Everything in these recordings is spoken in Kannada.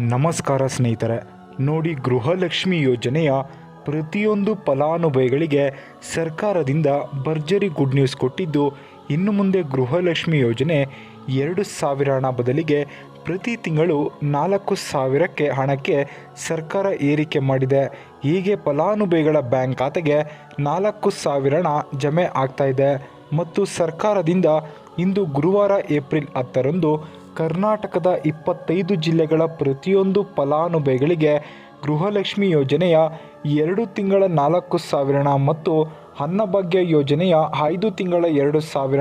ನಮಸ್ಕಾರ ಸ್ನೇಹಿತರೆ, ನೋಡಿ ಗೃಹಲಕ್ಷ್ಮಿ ಯೋಜನೆಯ ಪ್ರತಿಯೊಂದು ಫಲಾನುಭವಿಗಳಿಗೆ ಸರ್ಕಾರದಿಂದ ಭರ್ಜರಿ ಗುಡ್ ನ್ಯೂಸ್ ಕೊಟ್ಟಿದ್ದು, ಇನ್ನು ಮುಂದೆ ಗೃಹಲಕ್ಷ್ಮಿ ಯೋಜನೆ ಎರಡು ಸಾವಿರ ಹಣ ಬದಲಿಗೆ ಪ್ರತಿ ತಿಂಗಳು ನಾಲ್ಕು ಸಾವಿರಕ್ಕೆ ಹಣಕ್ಕೆ ಸರ್ಕಾರ ಏರಿಕೆ ಮಾಡಿದೆ. ಹೀಗೆ ಫಲಾನುಭವಿಗಳ ಬ್ಯಾಂಕ್ ಖಾತೆಗೆ ನಾಲ್ಕು ಸಾವಿರ ಹಣ ಜಮೆ ಇದೆ. ಮತ್ತು ಸರ್ಕಾರದಿಂದ ಇಂದು ಗುರುವಾರ ಏಪ್ರಿಲ್ ಹತ್ತರಂದು ಕರ್ನಾಟಕದ ಇಪ್ಪತ್ತೈದು ಜಿಲ್ಲೆಗಳ ಪ್ರತಿಯೊಂದು ಫಲಾನುಭವಿಗಳಿಗೆ ಗೃಹಲಕ್ಷ್ಮಿ ಯೋಜನೆಯ ಎರಡು ತಿಂಗಳ ನಾಲ್ಕು ಸಾವಿರ ಹಣ ಮತ್ತು ಅನ್ನಭಾಗ್ಯ ಯೋಜನೆಯ ಐದು ತಿಂಗಳ ಎರಡು ಸಾವಿರ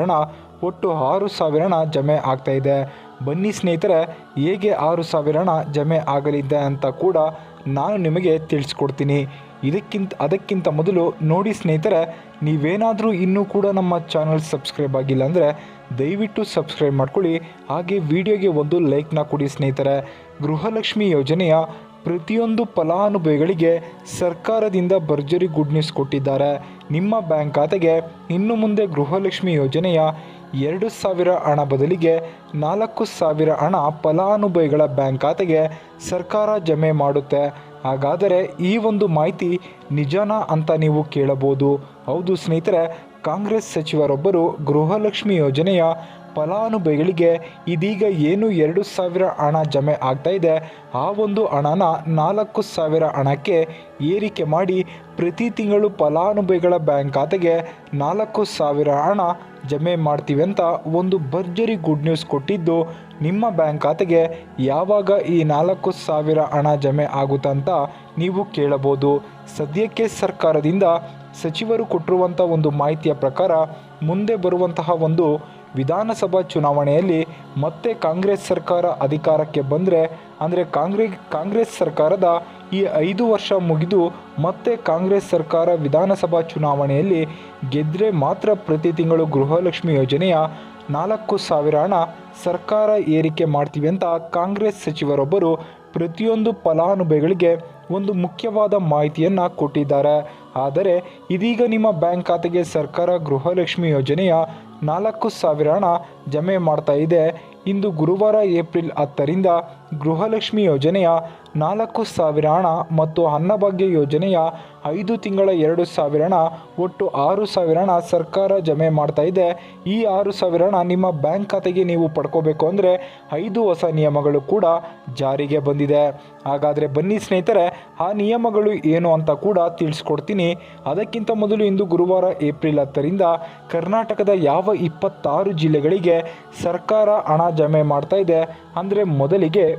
ಒಟ್ಟು ಆರು ಸಾವಿರ ಜಮೆ ಆಗ್ತಾ ಇದೆ. ಬನ್ನಿ ಸ್ನೇಹಿತರೆ, ಹೇಗೆ ಆರು ಸಾವಿರ ಹಣ ಜಮೆ ಆಗಲಿದೆ ಅಂತ ಕೂಡ ನಾನು ನಿಮಗೆ ತಿಳಿಸ್ಕೊಡ್ತೀನಿ. ಇದಕ್ಕಿಂತ, ಅದಕ್ಕಿಂತ ಮೊದಲು ನೋಡಿ ಸ್ನೇಹಿತರೆ, ನೀವೇನಾದರೂ ಇನ್ನೂ ಕೂಡ ನಮ್ಮ ಚಾನಲ್ ಸಬ್ಸ್ಕ್ರೈಬ್ ಆಗಿಲ್ಲ ಅಂದರೆ ದಯವಿಟ್ಟು ಸಬ್ಸ್ಕ್ರೈಬ್ ಮಾಡ್ಕೊಳ್ಳಿ. ಹಾಗೆ ವಿಡಿಯೋಗೆ ಒಂದು ಲೈಕ್ನ ಕೊಡಿ ಸ್ನೇಹಿತರೆ. ಗೃಹಲಕ್ಷ್ಮಿ ಯೋಜನೆಯ ಪ್ರತಿಯೊಂದು ಫಲಾನುಭವಿಗಳಿಗೆ ಸರ್ಕಾರದಿಂದ ಭರ್ಜರಿ ಗುಡ್ ನ್ಯೂಸ್ ಕೊಟ್ಟಿದ್ದಾರೆ. ನಿಮ್ಮ ಬ್ಯಾಂಕ್ ಖಾತೆಗೆ ಇನ್ನು ಮುಂದೆ ಗೃಹಲಕ್ಷ್ಮಿ ಯೋಜನೆಯ ಎರಡು ಸಾವಿರ ಹಣ ಬದಲಿಗೆ ನಾಲ್ಕು ಸಾವಿರ ಹಣ ಫಲಾನುಭವಿಗಳ ಬ್ಯಾಂಕ್ ಖಾತೆಗೆ ಸರ್ಕಾರ ಜಮೆ ಮಾಡುತ್ತೆ. ಹಾಗಾದರೆ ಈ ಒಂದು ಮಾಹಿತಿ ನಿಜನಾ ಅಂತ ನೀವು ಕೇಳಬಹುದು. ಹೌದು ಸ್ನೇಹಿತರೆ, ಕಾಂಗ್ರೆಸ್ ಸಚಿವರೊಬ್ಬರು ಗೃಹಲಕ್ಷ್ಮಿ ಯೋಜನೆಯ ಫಲಾನುಭವಿಗಳಿಗೆ ಇದೀಗ ಏನು ಎರಡು ಸಾವಿರ ಹಣ ಜಮೆ ಆಗ್ತಾ ಇದೆ, ಆ ಒಂದು ಹಣನ ನಾಲ್ಕು ಸಾವಿರ ಹಣಕ್ಕೆ ಏರಿಕೆ ಮಾಡಿ ಪ್ರತಿ ತಿಂಗಳು ಫಲಾನುಭವಿಗಳ ಬ್ಯಾಂಕ್ ಖಾತೆಗೆ ನಾಲ್ಕು ಸಾವಿರ ಹಣ ಜಮೆ ಮಾಡ್ತೀವಿ ಅಂತ ಒಂದು ಭರ್ಜರಿ ಗುಡ್ ನ್ಯೂಸ್ ಕೊಟ್ಟಿದ್ದು, ನಿಮ್ಮ ಬ್ಯಾಂಕ್ ಖಾತೆಗೆ ಯಾವಾಗ ಈ ನಾಲ್ಕು ಸಾವಿರ ಹಣ ಜಮೆ ಆಗುತ್ತಂತ ನೀವು ಕೇಳಬಹುದು. ಸದ್ಯಕ್ಕೆ ಸರ್ಕಾರದಿಂದ ಸಚಿವರು ಕೊಟ್ಟಿರುವಂಥ ಒಂದು ಮಾಹಿತಿಯ ಪ್ರಕಾರ ಮುಂದೆ ಬರುವಂತಹ ಒಂದು ವಿಧಾನಸಭಾ ಚುನಾವಣೆಯಲ್ಲಿ ಮತ್ತೆ ಕಾಂಗ್ರೆಸ್ ಸರ್ಕಾರ ಅಧಿಕಾರಕ್ಕೆ ಬಂದರೆ, ಅಂದರೆ ಕಾಂಗ್ರೆ, ಕಾಂಗ್ರೆಸ್ ಸರ್ಕಾರದ ಈ ಐದು ವರ್ಷ ಮುಗಿದು ಮತ್ತೆ ಕಾಂಗ್ರೆಸ್ ಸರ್ಕಾರ ವಿಧಾನಸಭಾ ಚುನಾವಣೆಯಲ್ಲಿ ಗೆದ್ದರೆ ಮಾತ್ರ ಪ್ರತಿ ತಿಂಗಳು ಗೃಹಲಕ್ಷ್ಮಿ ಯೋಜನೆಯ ನಾಲ್ಕು ಸಾವಿರ ಹಣ ಸರ್ಕಾರ ಏರಿಕೆ ಮಾಡ್ತೀವಿ ಅಂತ ಕಾಂಗ್ರೆಸ್ ಸಚಿವರೊಬ್ಬರು ಪ್ರತಿಯೊಂದು ಫಲಾನುಭವಿಗಳಿಗೆ ಒಂದು ಮುಖ್ಯವಾದ ಮಾಹಿತಿಯನ್ನು ಕೊಟ್ಟಿದ್ದಾರೆ. ಆದರೆ ಇದೀಗ ನಿಮ್ಮ ಬ್ಯಾಂಕ್ ಖಾತೆಗೆ ಸರ್ಕಾರ ಗೃಹಲಕ್ಷ್ಮಿ ಯೋಜನೆಯ ನಾಲ್ಕು ಸಾವಿರ ಹಣ ಜಮೆ ಮಾಡ್ತಾ ಇದೆ. ಇಂದು ಗುರುವಾರ ಏಪ್ರಿಲ್ ಹತ್ತರಿಂದ ಗೃಹಲಕ್ಷ್ಮಿ ಯೋಜನೆಯ ನಾಲ್ಕು ಸಾವಿರ ಹಣ ಮತ್ತು ಅನ್ನಭಾಗ್ಯ ಯೋಜನೆಯ ಐದು ತಿಂಗಳ ಎರಡು ಸಾವಿರ ಹಣ ಒಟ್ಟು ಆರು ಸಾವಿರ ಹಣ ಸರ್ಕಾರ ಜಮೆ ಮಾಡ್ತಾ ಇದೆ. ಈ ಆರು ಸಾವಿರ ಹಣ ನಿಮ್ಮ ಬ್ಯಾಂಕ್ ಖಾತೆಗೆ ನೀವು ಪಡ್ಕೋಬೇಕು ಅಂದರೆ ಐದು ಹೊಸ ನಿಯಮಗಳು ಕೂಡ ಜಾರಿಗೆ ಬಂದಿದೆ. ಹಾಗಾದರೆ ಬನ್ನಿ ಸ್ನೇಹಿತರೆ, ಆ ನಿಯಮಗಳು ಏನು ಅಂತ ಕೂಡ ತಿಳಿಸ್ಕೊಡ್ತೀನಿ. ಅದಕ್ಕಿಂತ ಮೊದಲು ಇಂದು ಗುರುವಾರ ಏಪ್ರಿಲ್ ಹತ್ತರಿಂದ ಕರ್ನಾಟಕದ ಯಾವ ಇಪ್ಪತ್ತಾರು ಜಿಲ್ಲೆಗಳಿಗೆ ಸರ್ಕಾರ ಹಣ ಜಮೆ ಮಾಡ್ತಾ ಇದೆ ಅಂದರೆ ಮೊದಲಿಗೆ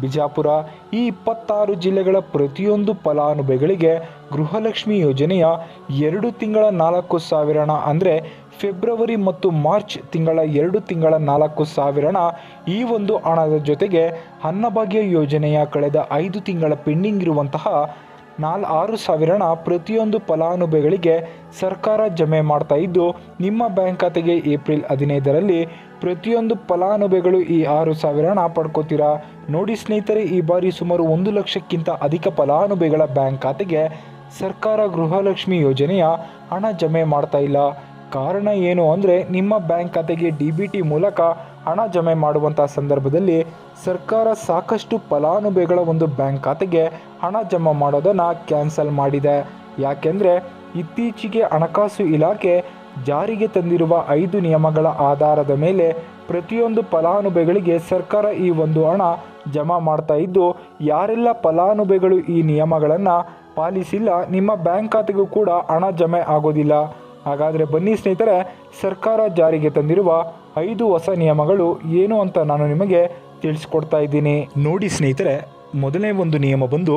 ಬಿಜಾಪುರ, ಈ ಇಪ್ಪತ್ತಾರು ಜಿಲ್ಲೆಗಳ ಪ್ರತಿಯೊಂದು ಫಲಾನುಭವಿಗಳಿಗೆ ಗೃಹಲಕ್ಷ್ಮಿ ಯೋಜನೆಯ ಎರಡು ತಿಂಗಳ ನಾಲ್ಕು ಸಾವಿರ ಹಣ ಅಂದರೆ ಫೆಬ್ರವರಿ ಮತ್ತು ಮಾರ್ಚ್ ತಿಂಗಳ ಎರಡು ತಿಂಗಳ ನಾಲ್ಕು ಸಾವಿರ ಹಣ ಈ ಒಂದು ಹಣದ ಜೊತೆಗೆ ಅನ್ನಭಾಗ್ಯ ಯೋಜನೆಯ ಕಳೆದ ಐದು ತಿಂಗಳ ಪೆಂಡಿಂಗ್ ಇರುವಂತಹ ನಾಲ್ ಆರು ಸಾವಿರನ ಪ್ರತಿಯೊಂದು ಫಲಾನುಭವಿಗಳಿಗೆ ಸರ್ಕಾರ ಜಮೆ ಮಾಡ್ತಾ ಇದ್ದು, ನಿಮ್ಮ ಬ್ಯಾಂಕ್ ಖಾತೆಗೆ ಏಪ್ರಿಲ್ ಹದಿನೈದರಲ್ಲಿ ಪ್ರತಿಯೊಂದು ಫಲಾನುಭವಿಗಳು ಈ ಆರು ಸಾವಿರನ ಪಡ್ಕೋತೀರಾ? ನೋಡಿ ಸ್ನೇಹಿತರೆ, ಈ ಬಾರಿ ಸುಮಾರು ಒಂದು ಲಕ್ಷಕ್ಕಿಂತ ಅಧಿಕ ಫಲಾನುಭವಿಗಳ ಬ್ಯಾಂಕ್ ಖಾತೆಗೆ ಸರ್ಕಾರ ಗೃಹಲಕ್ಷ್ಮಿ ಯೋಜನೆಯ ಹಣ ಜಮೆ ಮಾಡ್ತಾ ಇಲ್ಲ. ಕಾರಣ ಏನು ಅಂದರೆ, ನಿಮ್ಮ ಬ್ಯಾಂಕ್ ಖಾತೆಗೆ ಡಿ ಬಿ ಟಿ ಮೂಲಕ ಹಣ ಜಮೆ ಮಾಡುವಂಥ ಸಂದರ್ಭದಲ್ಲಿ ಸರ್ಕಾರ ಸಾಕಷ್ಟು ಫಲಾನುಭವಿಗಳ ಒಂದು ಬ್ಯಾಂಕ್ ಖಾತೆಗೆ ಹಣ ಜಮಾ ಮಾಡೋದನ್ನು ಕ್ಯಾನ್ಸಲ್ ಮಾಡಿದೆ. ಯಾಕೆಂದರೆ ಇತ್ತೀಚೆಗೆ ಹಣಕಾಸು ಇಲಾಖೆ ಜಾರಿಗೆ ತಂದಿರುವ ಐದು ನಿಯಮಗಳ ಆಧಾರದ ಮೇಲೆ ಪ್ರತಿಯೊಂದು ಫಲಾನುಭವಿಗಳಿಗೆ ಸರ್ಕಾರ ಈ ಒಂದು ಹಣ ಜಮಾ ಮಾಡ್ತಾ ಇದ್ದು, ಯಾರೆಲ್ಲ ಫಲಾನುಭವಿಗಳು ಈ ನಿಯಮಗಳನ್ನು ಪಾಲಿಸಿಲ್ಲ, ನಿಮ್ಮ ಬ್ಯಾಂಕ್ ಖಾತೆಗೂ ಕೂಡ ಹಣ ಜಮೆ ಆಗೋದಿಲ್ಲ. ಹಾಗಾದರೆ ಬನ್ನಿ ಸ್ನೇಹಿತರೆ, ಸರ್ಕಾರ ಜಾರಿಗೆ ತಂದಿರುವ ಐದು ಹೊಸ ನಿಯಮಗಳು ಏನು ಅಂತ ನಾನು ನಿಮಗೆ ತಿಳಿಸ್ಕೊಡ್ತಾ ಇದ್ದೀನಿ. ನೋಡಿ ಸ್ನೇಹಿತರೆ ಮೊದಲನೇ ಒಂದು ನಿಯಮ ಬಂದು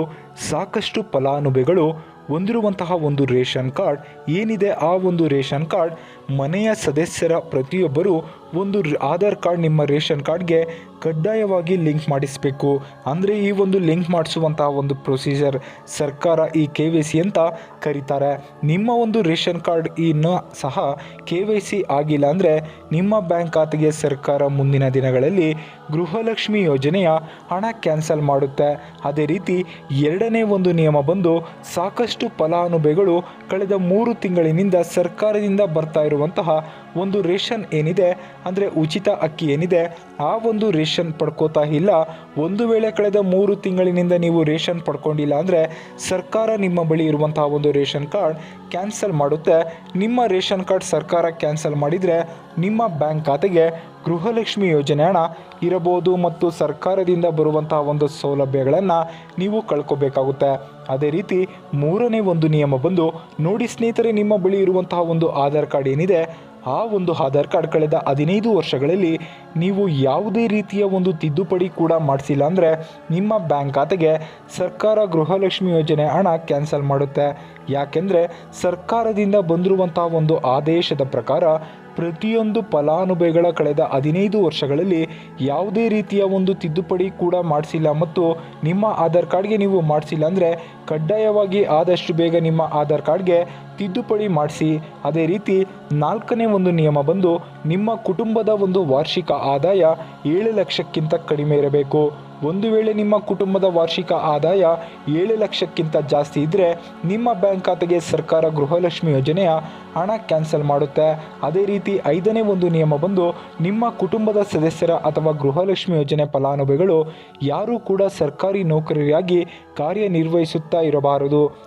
ಸಾಕಷ್ಟು ಫಲಾನುಭವಿಗಳು ಹೊಂದಿರುವಂತಹ ಒಂದು ರೇಷನ್ ಕಾರ್ಡ್ ಏನಿದೆ ಆ ಒಂದು ರೇಷನ್ ಕಾರ್ಡ್? ಮನೆಯ ಸದಸ್ಯರ ಪ್ರತಿಯೊಬ್ಬರು ಒಂದು ಆಧಾರ್ ಕಾರ್ಡ್ ನಿಮ್ಮ ರೇಷನ್ ಕಾರ್ಡ್ಗೆ ಕಡ್ಡಾಯವಾಗಿ ಲಿಂಕ್ ಮಾಡಿಸಬೇಕು. ಅಂದರೆ ಈ ಒಂದು ಲಿಂಕ್ ಮಾಡಿಸುವಂತಹ ಒಂದು ಪ್ರೊಸೀಜರ್ ಸರ್ಕಾರ ಈ ಕೆ ವೈ ಸಿ ಅಂತ ಕರೀತಾರೆ. ನಿಮ್ಮ ಒಂದು ರೇಷನ್ ಕಾರ್ಡ್ ಇನ್ನೂ ಸಹ ಕೆ ವೈ ಸಿ ಆಗಿಲ್ಲ ಅಂದರೆ ನಿಮ್ಮ ಬ್ಯಾಂಕ್ ಖಾತೆಗೆ ಸರ್ಕಾರ ಮುಂದಿನ ದಿನಗಳಲ್ಲಿ ಗೃಹಲಕ್ಷ್ಮಿ ಯೋಜನೆಯ ಹಣ ಕ್ಯಾನ್ಸಲ್ ಮಾಡುತ್ತೆ. ಅದೇ ರೀತಿ ಎರಡನೇ ಒಂದು ನಿಯಮ ಬಂದು ಸಾಕಷ್ಟು ಫಲಾನುಭವಿಗಳು ಕಳೆದ ಮೂರು ತಿಂಗಳಿನಿಂದ ಸರ್ಕಾರದಿಂದ ಬರ್ತಾ ಇರುವಂತಹ ಒಂದು ರೇಷನ್ ಏನಿದೆ, ಅಂದರೆ ಉಚಿತ ಅಕ್ಕಿ ಏನಿದೆ, ಆ ಒಂದು ರೇಷನ್ ಪಡ್ಕೋತಾ ಇಲ್ಲ. ಒಂದು ವೇಳೆ ಕಳೆದ ಮೂರು ತಿಂಗಳಿನಿಂದ ನೀವು ರೇಷನ್ ಪಡ್ಕೊಂಡಿಲ್ಲ ಅಂದರೆ ಸರ್ಕಾರ ನಿಮ್ಮ ಬಳಿ ಇರುವಂತಹ ಒಂದು ರೇಷನ್ ಕಾರ್ಡ್ ಕ್ಯಾನ್ಸಲ್ ಮಾಡುತ್ತೆ. ನಿಮ್ಮ ರೇಷನ್ ಕಾರ್ಡ್ ಸರ್ಕಾರ ಕ್ಯಾನ್ಸಲ್ ಮಾಡಿದರೆ ನಿಮ್ಮ ಬ್ಯಾಂಕ್ ಖಾತೆಗೆ ಗೃಹಲಕ್ಷ್ಮಿ ಯೋಜನೆ ಹಣ ಇರಬಹುದು ಮತ್ತು ಸರ್ಕಾರದಿಂದ ಬರುವಂತಹ ಒಂದು ಸೌಲಭ್ಯಗಳನ್ನು ನೀವು ಕಳ್ಕೊಬೇಕಾಗುತ್ತೆ. ಅದೇ ರೀತಿ ಮೂರನೇ ಒಂದು ನಿಯಮ ಬಂದು, ನೋಡಿ ಸ್ನೇಹಿತರೆ, ನಿಮ್ಮ ಬಳಿ ಇರುವಂತಹ ಒಂದು ಆಧಾರ್ ಕಾರ್ಡ್ ಏನಿದೆ, ಆ ಒಂದು ಆಧಾರ್ ಕಾರ್ಡ್ ಕಳೆದ ಹದಿನೈದು ವರ್ಷಗಳಲ್ಲಿ ನೀವು ಯಾವುದೇ ರೀತಿಯ ಒಂದು ತಿದ್ದುಪಡಿ ಕೂಡ ಮಾಡಿಸಿಲ್ಲ ಅಂದರೆ ನಿಮ್ಮ ಬ್ಯಾಂಕ್ ಖಾತೆಗೆ ಸರ್ಕಾರ ಗೃಹಲಕ್ಷ್ಮಿ ಯೋಜನೆ ಹಣ ಕ್ಯಾನ್ಸಲ್ ಮಾಡುತ್ತೆ. ಯಾಕೆಂದರೆ ಸರ್ಕಾರದಿಂದ ಬಂದಿರುವಂತಹ ಒಂದು ಆದೇಶದ ಪ್ರಕಾರ ಪ್ರತಿಯೊಂದು ಫಲಾನುಭವಿಗಳ ಕಳೆದ ಹದಿನೈದು ವರ್ಷಗಳಲ್ಲಿ ಯಾವುದೇ ರೀತಿಯ ಒಂದು ತಿದ್ದುಪಡಿ ಕೂಡ ಮಾಡಿಸಿಲ್ಲ ಮತ್ತು ನಿಮ್ಮ ಆಧಾರ್ ಕಾರ್ಡ್ಗೆ ನೀವು ಮಾಡಿಸಿಲ್ಲ ಅಂದರೆ ಕಡ್ಡಾಯವಾಗಿ ಆದಷ್ಟು ಬೇಗ ನಿಮ್ಮ ಆಧಾರ್ ಕಾರ್ಡ್ಗೆ ತಿದ್ದುಪಡಿ ಮಾಡಿಸಿ. ಅದೇ ರೀತಿ ನಾಲ್ಕನೇ ಒಂದು ನಿಯಮ ಬಂದು ನಿಮ್ಮ ಕುಟುಂಬದ ಒಂದು ವಾರ್ಷಿಕ ಆದಾಯ ಏಳು ಲಕ್ಷಕ್ಕಿಂತ ಕಡಿಮೆ ಇರಬೇಕು. ಒಂದು ವೇಳೆ ನಿಮ್ಮ ಕುಟುಂಬದ ವಾರ್ಷಿಕ ಆದಾಯ ಏಳು ಲಕ್ಷಕ್ಕಿಂತ ಜಾಸ್ತಿ ಇದ್ದರೆ ನಿಮ್ಮ ಬ್ಯಾಂಕ್ ಖಾತೆಗೆ ಸರ್ಕಾರ ಗೃಹಲಕ್ಷ್ಮಿ ಯೋಜನೆಯ ಹಣ ಕ್ಯಾನ್ಸಲ್ ಮಾಡುತ್ತೆ. ಅದೇ ರೀತಿ ಐದನೇ ಒಂದು ನಿಯಮ ಬಂದು ನಿಮ್ಮ ಕುಟುಂಬದ ಸದಸ್ಯರ ಅಥವಾ ಗೃಹಲಕ್ಷ್ಮಿ ಯೋಜನೆ ಫಲಾನುಭವಿಗಳು ಯಾರೂ ಕೂಡ ಸರ್ಕಾರಿ ನೌಕರರಿಯಾಗಿ ಕಾರ್ಯನಿರ್ವಹಿಸುತ್ತಾ ಇರಬಾರದು.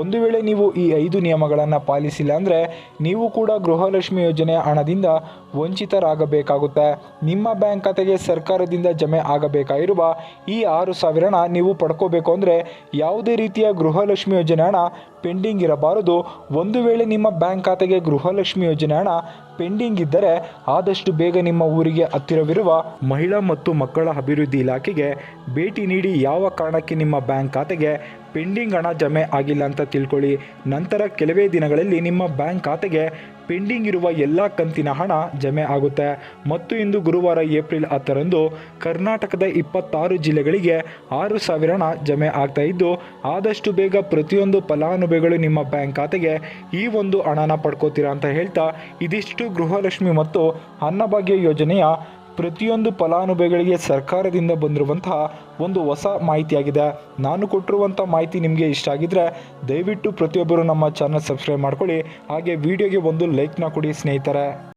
ಒಂದು ವೇಳೆ ನೀವು ಈ ಐದು ನಿಯಮಗಳನ್ನು ಪಾಲಿಸಿಲ್ಲ ಅಂದರೆ ನೀವು ಕೂಡ ಗೃಹಲಕ್ಷ್ಮಿ ಯೋಜನೆಯ ಹಣದಿಂದ ವಂಚಿತರಾಗಬೇಕಾಗುತ್ತೆ. ನಿಮ್ಮ ಬ್ಯಾಂಕ್ ಖಾತೆಗೆ ಸರ್ಕಾರದಿಂದ ಜಮೆ ಆಗಬೇಕಾಗಿರುವ ಈ ಆರು ಸಾವಿರನ ನೀವು ಪಡ್ಕೋಬೇಕು ಅಂದರೆ ಯಾವುದೇ ರೀತಿಯ ಗೃಹಲಕ್ಷ್ಮಿ ಯೋಜನೆ ಹಣ ಪೆಂಡಿಂಗ್ ಇರಬಾರದು. ಒಂದು ವೇಳೆ ನಿಮ್ಮ ಬ್ಯಾಂಕ್ ಖಾತೆಗೆ ಗೃಹಲಕ್ಷ್ಮಿ ಯೋಜನೆ ಹಣ ಪೆಂಡಿಂಗ್ ಇದ್ದರೆ ಆದಷ್ಟು ಬೇಗ ನಿಮ್ಮ ಊರಿಗೆ ಹತ್ತಿರವಿರುವ ಮಹಿಳಾ ಮತ್ತು ಮಕ್ಕಳ ಅಭಿವೃದ್ಧಿ ಇಲಾಖೆಗೆ ಭೇಟಿ ನೀಡಿ ಯಾವ ಕಾರಣಕ್ಕೆ ನಿಮ್ಮ ಬ್ಯಾಂಕ್ ಖಾತೆಗೆ ಪೆಂಡಿಂಗ್ ಹಣ ಜಮೆ ಆಗಿಲ್ಲ ಅಂತ ತಿಳ್ಕೊಳ್ಳಿ. ನಂತರ ಕೆಲವೇ ದಿನಗಳಲ್ಲಿ ನಿಮ್ಮ ಬ್ಯಾಂಕ್ ಖಾತೆಗೆ ಪೆಂಡಿಂಗ್ ಇರುವ ಎಲ್ಲ ಕಂತಿನ ಹಣ ಜಮೆ ಆಗುತ್ತೆ. ಮತ್ತು ಇಂದು ಗುರುವಾರ ಏಪ್ರಿಲ್ ಹತ್ತರಂದು ಕರ್ನಾಟಕದ ಇಪ್ಪತ್ತಾರು ಜಿಲ್ಲೆಗಳಿಗೆ ಆರು ಸಾವಿರ ಹಣ ಜಮೆ ಆಗ್ತಾ ಇದ್ದು, ಆದಷ್ಟು ಬೇಗ ಪ್ರತಿಯೊಂದು ಫಲಾನುಭವಿಗಳು ನಿಮ್ಮ ಬ್ಯಾಂಕ್ ಖಾತೆಗೆ ಈ ಒಂದು ಹಣನ ಪಡ್ಕೋತೀರಾ ಅಂತ ಹೇಳ್ತಾ, ಇದಿಷ್ಟು ಗೃಹಲಕ್ಷ್ಮಿ ಮತ್ತು ಅನ್ನಭಾಗ್ಯ ಯೋಜನೆಯ ಪ್ರತಿಯೊಂದು ಫಲಾನುಭವಿಗಳಿಗೆ ಸರ್ಕಾರದಿಂದ ಬಂದಿರುವಂತಹ ಒಂದು ಹೊಸ ಮಾಹಿತಿಯಾಗಿದೆ. ನಾನು ಕೊಟ್ಟಿರುವಂಥ ಮಾಹಿತಿ ನಿಮಗೆ ಇಷ್ಟ ಆಗಿದ್ದರೆ ದಯವಿಟ್ಟು ಪ್ರತಿಯೊಬ್ಬರು ನಮ್ಮ ಚಾನಲ್ ಸಬ್ಸ್ಕ್ರೈಬ್ ಮಾಡ್ಕೊಳ್ಳಿ. ಹಾಗೆ ವಿಡಿಯೋಗೆ ಒಂದು ಲೈಕ್ನ ಕೊಡಿ ಸ್ನೇಹಿತರೆ.